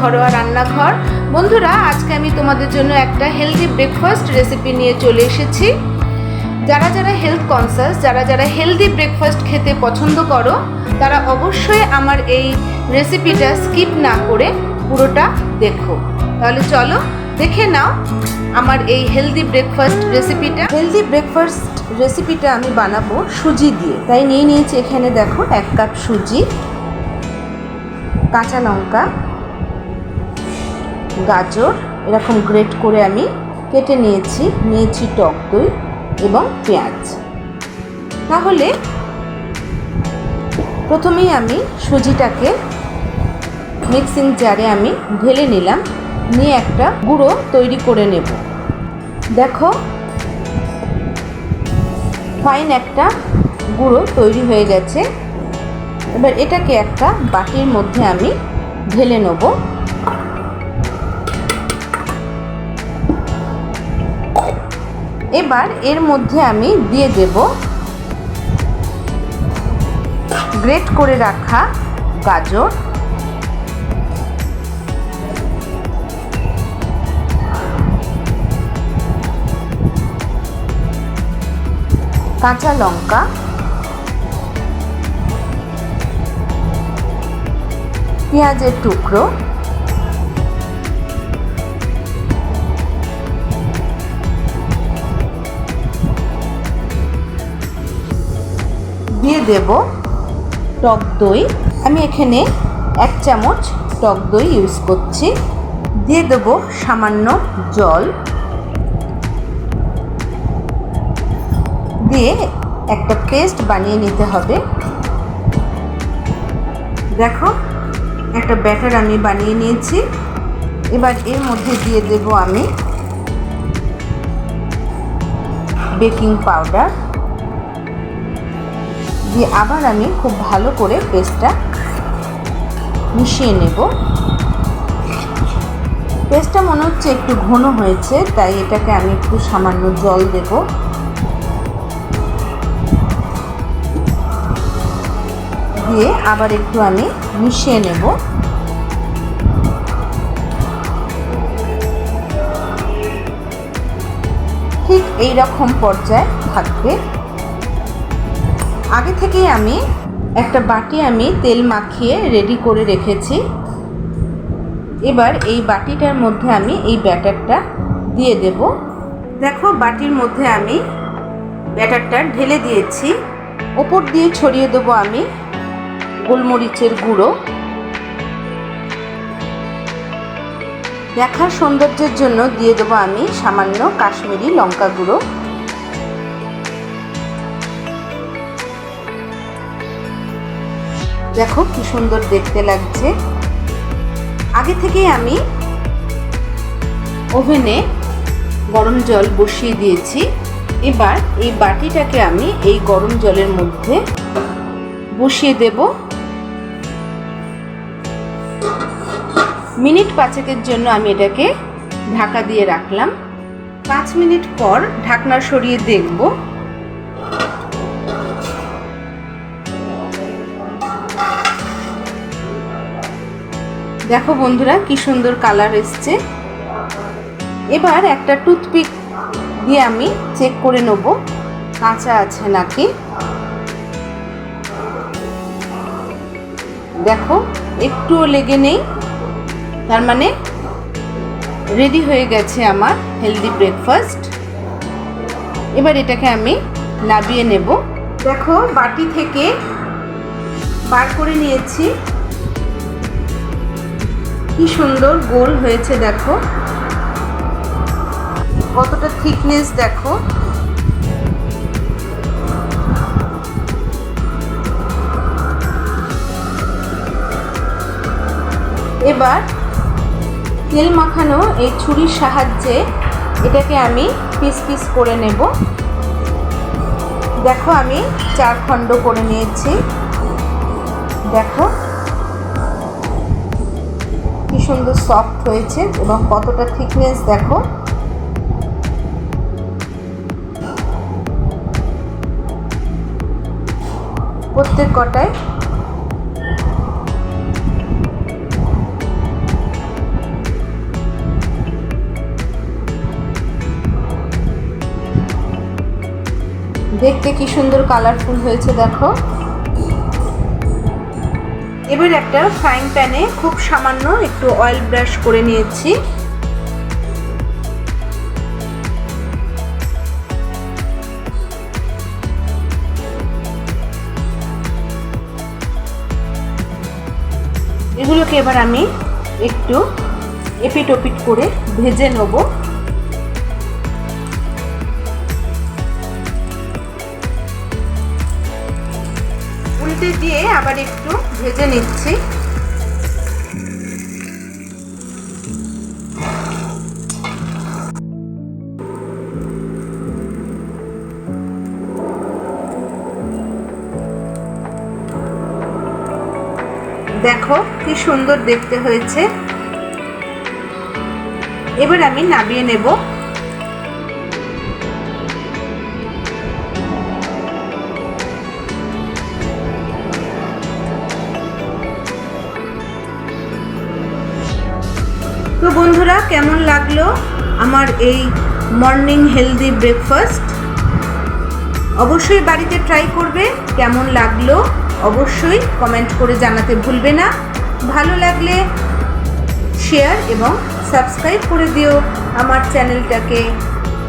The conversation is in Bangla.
ঘরোয়া রান্নাঘর। বন্ধুরা, আজকে আমি তোমাদের জন্য একটা হেলদি ব্রেকফাস্ট রেসিপি নিয়ে চলে এসেছি। যারা যারা হেলথ কনসাস যারা যারা হেলদি ব্রেকফাস্ট খেতে পছন্দ করো, তারা অবশ্যই আমার এই রেসিপিটা স্কিপ না করে পুরোটা দেখো। তাহলে চলো দেখে নাও আমার এই হেলদি ব্রেকফাস্ট রেসিপিটা হেলদি ব্রেকফাস্ট রেসিপিটা আমি বানাবো সুজি দিয়ে। তাই নিয়ে নিয়েছি এখানে দেখো এক কাপ সুজি, কাঁচা লঙ্কা গাজর, এরকম গ্রেট করে আমি কেটে নিয়েছি নিয়েছি টক দই এবং পেঁয়াজ। তাহলে প্রথমেই আমি সুজিটাকে মিক্সিং জারে আমি ঢেলে নিলাম, নিয়ে একটা গুঁড়ো তৈরি করে নেব। দেখো ফাইন একটা গুঁড়ো তৈরি হয়ে গেছে। এবার এটাকে একটা বাটির মধ্যে আমি ঢেলে নেব। এবার এর মধ্যে আমি দিয়ে দেব গ্রেট করে রাখা গাজর। কাঁচা লঙ্কা। পেঁয়াজের টুকরো। দিয়ে দেব টক দই। আমি এখানে এক চামচ টক দই ইউজ করছি। দিয়ে দেবো সামান্য জল। দিয়ে একটা পেস্ট বানিয়ে নিতে হবে। দেখো একটা ব্যাটার আমি বানিয়ে নিয়েছি। এবার এর মধ্যে দিয়ে দেব আমি বেকিং পাউডার দিয়ে আবার আমি খুব ভালো করে পেস্টটা মিশিয়ে নেব। পেস্টটা মনে হচ্ছে একটু ঘন হয়েছে, তাই এটাকে আমি একটু সামান্য জল দেব। দিয়ে আবার একটু আমি মিশিয়ে নেব। ঠিক এই রকম পর্যায়ে থাকবে। আগে থেকেই আমি একটা বাটি আমি তেল মাখিয়ে রেডি করে রেখেছি। এবার এই বাটিটার মধ্যে আমি এই ব্যাটারটা দিয়ে দেব। দেখো, বাটির মধ্যে আমি ব্যাটারটা ঢেলে দিয়েছি। ওপর দিয়ে ছড়িয়ে দেবো আমি গোলমরিচের গুঁড়ো। দেখার সৌন্দর্যের জন্য দিয়ে দেবো আমি সামান্য কাশ্মীরি লঙ্কা গুঁড়ো। দেখো কি সুন্দর দেখতে লাগছে। আগে থেকেই আমি ওভেনে গরম জল বসিয়ে দিয়েছি। এবার এই বাটিটাকে আমি এই গরম জলের মধ্যে বসিয়ে দেব। মিনিট পাঁচেকের জন্য আমি এটাকে ঢাকা দিয়ে রাখলাম। পাঁচ মিনিট পর ঢাকনা সরিয়ে দেখব। দেখো বন্ধুরা, কি সুন্দর কালার এসছে। এবার একটা টুথপিক দিয়ে আমি চেক করে নেব, কাঁচা আছে নাকি। দেখো, একটুও লেগে নেই, তার মানে রেডি হয়ে গেছে আমার হেলদি ব্রেকফাস্ট এবার এটাকে আমি নাবিয়ে নেব। দেখো, বাটি থেকে বার করে নিয়েছি। কি সুন্দর গোল হয়েছে, দেখো। কতটা থিকনেস দেখো। এবার তেল মাখানো এই ছুরির সাহায্যে এটাকে আমি পিস পিস করে নেব। দেখো, আমি চার খণ্ড করে নিয়েছি। দেখো। সুন্দর সফট হয়েছে এবং কতটা থিকনেস দেখো। প্রত্যেক কটায় দেখতে কি সুন্দর কালারফুল হয়েছে দেখো। এবার একটা ফ্রাইং প্যানে খুব সামান্য একটু অয়েল ব্রাশ করে নিয়েছি। এগুলোকে এবার আমি একটু এপিট ওপিট করে ভেজে নেব। উল্টে দিয়ে আবার একটু ভেজে নিচ্ছি। দেখো কি সুন্দর দেখতে হয়েছে। এবার আমি নামিয়ে নেব। কেমন লাগল আমার এই মর্নিং হেলদি ব্রেকফাস্ট অবশ্যই বাড়িতে ট্রাই করবে, কেমন লাগল অবশ্যই কমেন্ট করে জানাতে ভুলবে না। ভালো লাগলে শেয়ার এবং সাবস্ক্রাইব করে দিও। আমার চ্যানেলটাকে